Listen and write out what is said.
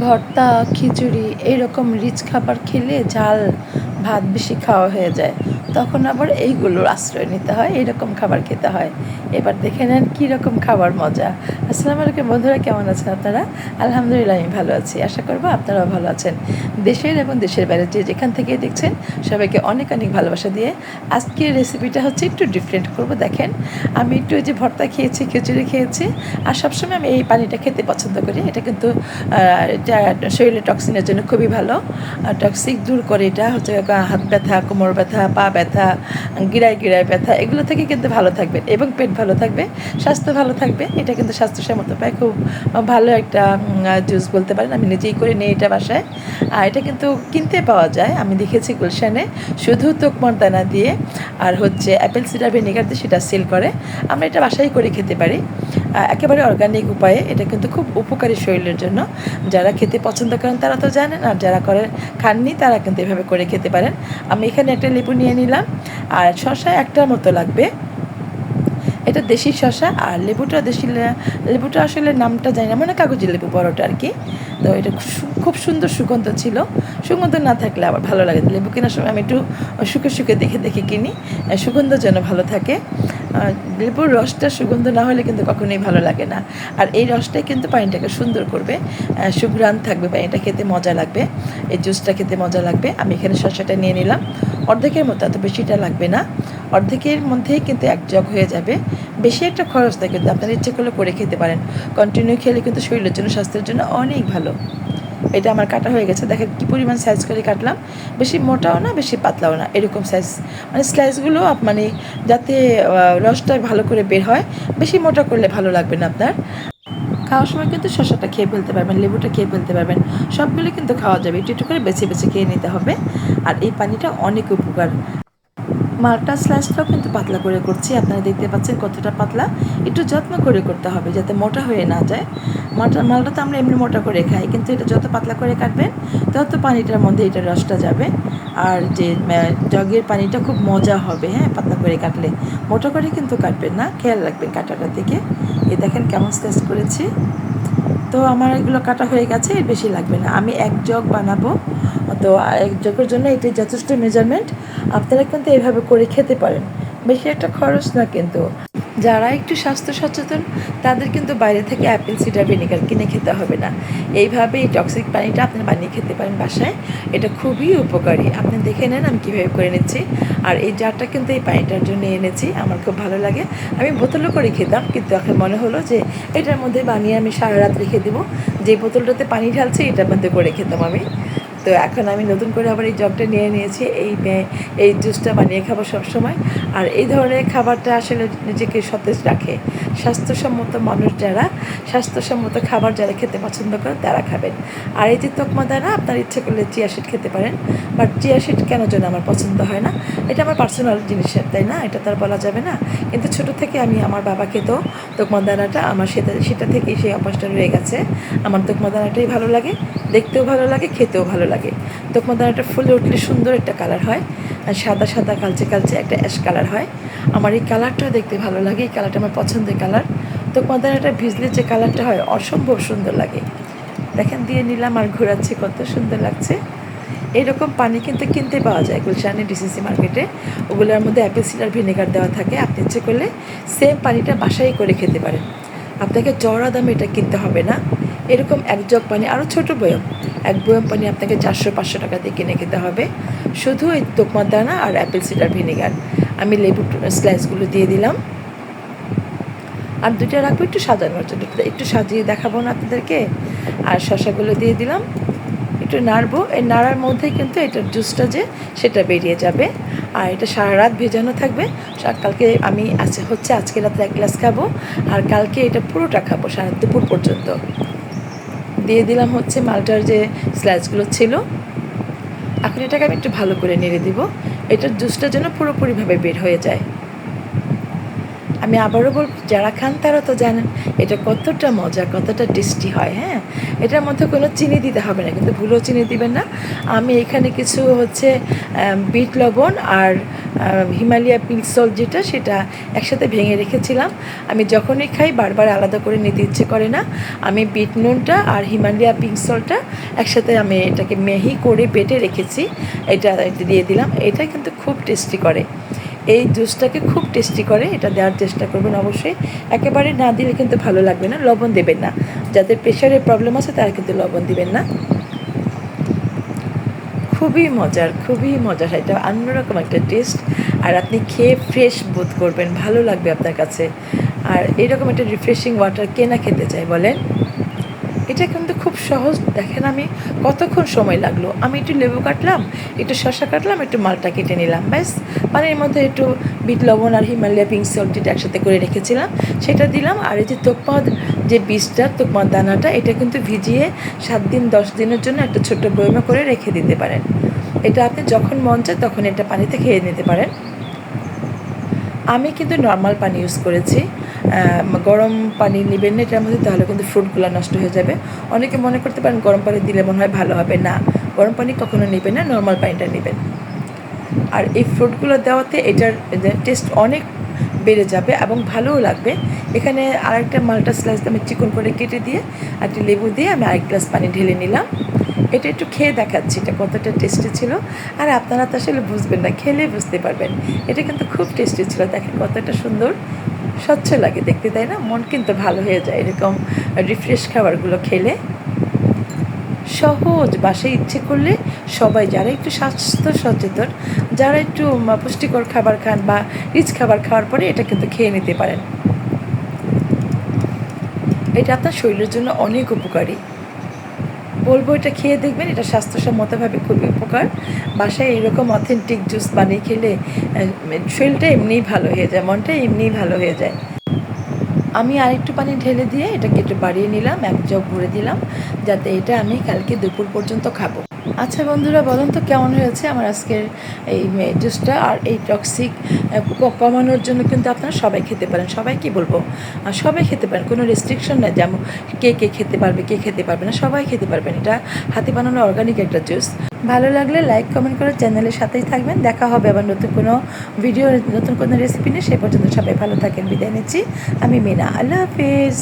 ভর্তা খিচুড়ি এইরকম রিচ খাবার খেলে ঝাল ভাত বেশি খাওয়া হয়ে যায়। তখন আবার এইগুলোর আশ্রয় নিতে হয় এরকম খাবার খেতে হয়। এবার দেখে নেন কীরকম খাবার মজা। আসসালামু আলাইকুম বন্ধুরা, কেমন আছেন আপনারা? আলহামদুলিল্লাহ, আমি ভালো আছি। আশা করব আপনারাও ভালো আছেন। দেশের এবং দেশের বাইরে যে যেখান থেকে দেখছেন, সবাইকে অনেক অনেক ভালোবাসা দিয়ে আজকের রেসিপিটা হচ্ছে একটু ডিফারেন্ট করব। দেখেন, আমি একটু যে ভর্তা খেয়েছি, খিচুড়ি খেয়েছি, আর সবসময় আমি এই পানিটা খেতে পছন্দ করি। এটা কিন্তু এটা শরীরে টক্সিনের জন্য খুবই ভালো। টক্সিক দূর করে এটা হচ্ছে হাত ব্যথা, কোমর ব্যথা, পা ব্যথা গিরায় গিরায় ব্যথা, এগুলো থেকে কিন্তু ভালো থাকবে এবং পেট ভালো থাকবে, স্বাস্থ্য ভালো থাকবে। এটা কিন্তু স্বাস্থ্যসম্মত পায়। খুব ভালো একটা জুস বলতে পারেন। আমি নিজেই করে নিই এটা বাসায়। আর এটা কিন্তু কিনতে পাওয়া যায়। আমি দেখেছি গুলশানে। শুধু তোকমর দানা দিয়ে, আর হচ্ছে অ্যাপেল সিডার ভিনেগার দিয়ে সেটা সেল করে। আমরা এটা বাসায় করে খেতে পারি। একেবারে অর্গানিক উপায়ে। এটা কিন্তু খুব উপকারী শরীরের জন্য। যারা খেতে পছন্দ করেন, তারা তো জানেন, আর যারা করেন, খাননি, তারা কিন্তু এভাবে করে খেতে পারেন। আমি এখানে একটা লেবু নিয়ে নিলাম, আর শশা একটার মতো লাগবে। এটা দেশি শশা, আর লেবুটা দেশি লেবুটা আসলে নামটা জানি না মানে কাগজি লেবু বড়টা আর কি। তো এটা খুব সুন্দর সুগন্ধ ছিল। সুগন্ধ না থাকলে আবার ভালো লাগে লেবু কেনার সময় আমি একটু শুকে শুকে দেখে দেখে কিনি। সুগন্ধ যেন ভালো থাকে। লেবুর রসটা সুগন্ধ না হলে কিন্তু কখনোই ভালো লাগে না। আর এই রসটাই কিন্তু পানিটাকে সুন্দর করবে। সুঘ্রাণ থাকবে পানিটা, খেতে মজা লাগবে। এই জুসটা খেতে মজা লাগবে। আমি এখানে শসাটা নিয়ে নিলাম। অর্ধেকের মতো, এত বেশিটা লাগবে না। অর্ধেকের মধ্যেই কিন্তু এক জগ হয়ে যাবে। বেশি একটা খরচ থাকে কিন্তু, আপনার ইচ্ছে করলে করে খেতে পারেন। কন্টিনিউ খেলে কিন্তু শরীরের জন্য, স্বাস্থ্যের জন্য অনেক ভালো। এটা আমার কাটা হয়ে গেছে। দেখেন কী পরিমাণ সাইজ করে কাটলাম। বেশি মোটাও না, বেশি পাতলাও না, এরকম সাইজ মানে স্লাইসগুলো মানে যাতে রসটা ভালো করে বের হয়, বেশি মোটা করলে ভালো লাগবে না আপনার। খাওয়ার সময় কিন্তু শসাটা খেয়ে ফেলতে পারবেন, লেবুটা খেয়ে ফেলতে পারবেন। সবগুলো কিন্তু খাওয়া যাবে, একটু একটু করে বেছে বেছে খেয়ে নিতে হবে। আর এই পানিটা অনেক উপকার। মালটা স্লাইসটাও কিন্তু পাতলা করে করছি। আপনারা দেখতে পাচ্ছেন কতটা পাতলা। একটু যত্ন করে করতে হবে যাতে মোটা হয়ে না যায়। মালটা মালটা তো আমরা এমনি মোটা করে খাই, কিন্তু এটা যত পাতলা করে কাটবেন, তত পানিটার মধ্যে এটা রসটা যাবে। আর যে জগের পানিটা খুব মজা হবে হ্যাঁ পাতলা করে কাটলে। মোটা করে কিন্তু কাটবেন না, খেয়াল রাখবেন কাটাটা থেকে। এ দেখেন কেমন স্লাইস করেছি। তো আমার এগুলো কাটা হয়ে গেছে, এর বেশি লাগবে না। আমি এক জগ বানাবো। তো এক জগের জন্য এটি যথেষ্ট মেজারমেন্ট আপনারা কিন্তু এইভাবে করে খেতে পারেন। বেশি একটা খরচ না কিন্তু। যারা একটু স্বাস্থ্য সচেতন, তাদের কিন্তু বাইরে থেকে অ্যাপেল সিডার ভিনেগার কিনে খেতে হবে না। এইভাবে এই টক্সিক পানিটা আপনি বানিয়ে খেতে পারেন বাসায়। এটা খুবই উপকারী। আপনি দেখে নেন আমি কীভাবে করে নিচ্ছি। আর এই জারটা কিন্তু এই পানিটার জন্য এনেছি। আমার খুব ভালো লাগে। আমি বোতলও করে খেতাম, কিন্তু এখন মনে হলো যে এটার মধ্যে বানিয়ে আমি সারা রাত রেখে দেবো। যে বোতলটাতে পানি ঢালছি এটার মধ্যে করে খেতাম আমি। তো এখন আমি নতুন করে আবার এই জগটা নিয়ে নিয়েছি, এই এই জুসটা বানিয়ে খাব সবসময়। আর এই ধরনের খাবারটা আসলে নিজেকে সতেজ রাখে। স্বাস্থ্যসম্মত মানুষ যারা, স্বাস্থ্যসম্মত খাবার যারা খেতে পছন্দ করে তারা খাবেন। আর এই যে তকমা দানা, আপনার ইচ্ছে করলে চিয়া সিড খেতে পারেন। বাট চিয়া সিড কেন যেন আমার পছন্দ হয় না? এটা আমার পার্সোনাল জিনিসের, তাই না? এটা তার বলা যাবে না। কিন্তু ছোট থেকে আমি আমার বাবা খেত তকমা দানাটা, আমার সেটা সেটা থেকেই সেই অভ্যাসটা রয়ে গেছে। আমার তকমা দানাটাই ভালো লাগে। দেখতেও ভালো লাগে, খেতেও ভালো লাগে। তকমা দানাটা ফুলে উঠলে সুন্দর একটা কালার হয় আর সাদা সাদা কালচে কালচে একটা অ্যাশ কালার হয়। আমার এই কালারটাও দেখতে ভালো লাগে, এই কালারটা আমার পছন্দের কালার। তকমা দানাটা ভিজলে যে কালারটা হয় অসম্ভব সুন্দর লাগে। দেখেন, দিয়ে নিলাম আর ঘোরাচ্ছে, কত সুন্দর লাগছে। এরকম পানি কিন্তু কিনতে পাওয়া যায় গুলশানে, ডিসিসি মার্কেটে। ওগুলোর মধ্যে অ্যাপেল সিডার ভিনেগার দেওয়া থাকে। আপনি ইচ্ছে করলে সেম পানিটা বাসায় করে খেতে পারেন। আপনাকে চড়া দামে এটা কিনতে হবে না। এরকম এক জগ পানি আরও ছোট বয়ম। এক বয়ম পানি আপনাকে চারশো, পাঁচশো টাকা দিয়ে কিনে খেতে হবে। শুধু এই তোকমার দানা আর অ্যাপেল সিডার ভিনেগার। আমি লেবু স্লাইসগুলো দিয়ে দিলাম। আর দুটো রাখব একটু সাজানোর জন্য। একটু সাজিয়ে দেখাবো না আপনাদেরকে। আর শশাগুলো দিয়ে দিলাম। একটু নাড়বো। এই নাড়ার মধ্যেই কিন্তু এটার জুসটা যে, সেটা বেরিয়ে যাবে। আর এটা সারা রাত ভেজানো থাকবে। কালকে আমি আছে হচ্ছে আজকে রাতে এক গ্লাস খাব। আর কালকে এটা পুরোটা খাব সারা দুপুর পর্যন্ত। দিয়ে দিলাম হচ্ছে মালটার যে স্লাইসগুলো ছিল। এখন এটাকে আমি একটু ভালো করে নেড়ে দিব। এটার জুসটা যেন পুরোপুরিভাবে বের হয়ে যায়। আমি আবারও বলব, যারা খান তারা তো জানেন, এটা কতটা মজা, কতটা টেস্টি হয় হ্যাঁ? এটার মধ্যে কোনো চিনি দিতে হবে না, কিন্তু ভুলেও চিনি দিবেন না। আমি এখানে কিছু হচ্ছে বিট লবণ আর হিমালয়া পিঙ্ক সল্ট যেটা, সেটা একসাথে ভেঙে রেখেছিলাম। আমি যখনই খাই, বারবার আলাদা করে নিতে ইচ্ছে করে না। আমি বিট নুনটা আর হিমালয়া পিঙ্ক সল্টটা একসাথে আমি এটাকে মেহি করে বেটে রেখেছি। এটা দিয়ে দিলাম। এটা কিন্তু খুব টেস্টি করে। এই জুসটাকে খুব টেস্টি করে। এটা দেওয়ার চেষ্টা করবেন অবশ্যই। একেবারে না দিলে কিন্তু ভালো লাগবে না। লবণ দেবেন না। যাদের প্রেশারের প্রবলেম আছে, তারা কিন্তু লবণ দিবেন না। খুবই মজার খুবই মজার হয়। এটা অন্যরকম একটা টেস্ট আর আপনি খেয়ে ফ্রেশ বোধ করবেন, ভালো লাগবে আপনার কাছে। আর এরকম একটা রিফ্রেশিং ওয়াটার কে না খেতে চাই বলেন? এটা কিন্তু খুব সহজ। দেখেন আমি কতক্ষণ সময় লাগল। আমি একটু লেবু কাটলাম, একটু শশা কাটলাম, একটু মালটা কেটে নিলাম, ব্যাস। পানির মধ্যে একটু বিট লবণ আর হিমালয়া পিঙ্ক সল্ট একসাথে করে রেখেছিলাম। সেটা দিলাম। আর এই যে তোকমা যে বীজটা তোকমা দানাটা, এটা কিন্তু ভিজিয়ে সাত দিন, দশ দিনের জন্য একটা ছোট্ট বয়মে করে রেখে দিতে পারেন। এটা আপনি যখন মন চায় তখন এটা পানিতে খেয়ে নিতে পারেন। আমি কিন্তু নর্মাল পানি ইউজ করেছি। গরম পানি নেবেন না, এটার মধ্যে তাহলে কিন্তু ফ্রুটগুলো নষ্ট হয়ে যাবে। অনেকে মনে করতে পারেন গরম পানি দিলে মনে হয় ভালো হবে। না, গরম পানি কখনো নেবেন না নর্মাল পানিটা নেবেন। আর এই ফ্রুটগুলো দেওয়াতে এটার টেস্ট অনেক বেড়ে যাবে এবং ভালোও লাগবে। এখানে আরেকটা মালটা স্লাইস আমি চিকন করে কেটে দিয়ে একটু লেবু দিয়ে আমি আরেক গ্লাস পানি ঢেলে নিলাম। এটা একটু খেয়ে দেখাচ্ছি, এটা কতটা টেস্টি ছিল। আর আপনারা তো আসলে বুঝবেন না, খেলে বুঝতে পারবেন। এটা কিন্তু খুব টেস্টি ছিল, দেখেন কতটা সুন্দর, স্বচ্ছ লাগে দেখতে, তাই না? মন কিন্তু ভালো হয়ে যায় এরকম রিফ্রেশ খাবারগুলো খেলে। সহজ, বাসায় ইচ্ছে করলে সবাই যারা একটু স্বাস্থ্য সচেতন, যারা একটু পুষ্টিকর খাবার খান বা রিচ খাবার খাওয়ার পরে এটা কিন্তু খেয়ে নিতে পারেন। এটা আপনার শরীরের জন্য অনেক উপকারী। বলব এটা খেয়ে দেখবেন, এটা স্বাস্থ্যসম্মতভাবে খুবই উপকার। বাসায় এরকম অথেন্টিক জুস বানিয়ে খেলে শরীরটা এমনিই ভালো হয়ে যায়, মনটা এমনিই ভালো হয়ে যায়। আমি আরেকটু পানি ঢেলে দিয়ে এটাকে একটু বাড়িয়ে নিলাম, এক জগ ভরে দিলাম, যাতে এটা আমি কালকে দুপুর পর্যন্ত খাব। আচ্ছা বন্ধুরা, বলুন তো কেমন হয়েছে আমার আজকের এই জুসটা আর এই টক্সিক কমানোর জন্য কিন্তু আপনারা সবাই খেতে পারেন। সবাই কি বলব? সবাই খেতে পারেন, কোনো রেস্ট্রিকশন নেই। যেমন কে কে খেতে পারবে, কে খেতে পারবে না, সবাই খেতে পারবেন। এটা হাতে বানানো অর্গানিক একটা জুস ভালো লাগলে লাইক কমেন্ট করে চ্যানেলের সাথেই থাকবেন। দেখা হবে আবার নতুন কোনো ভিডিও নতুন কোনো রেসিপি নিয়ে। সে পর্যন্ত সবাই ভালো থাকেন। বিদায় নিচ্ছি। আমি মিনা। আল্লাহ হাফিজ।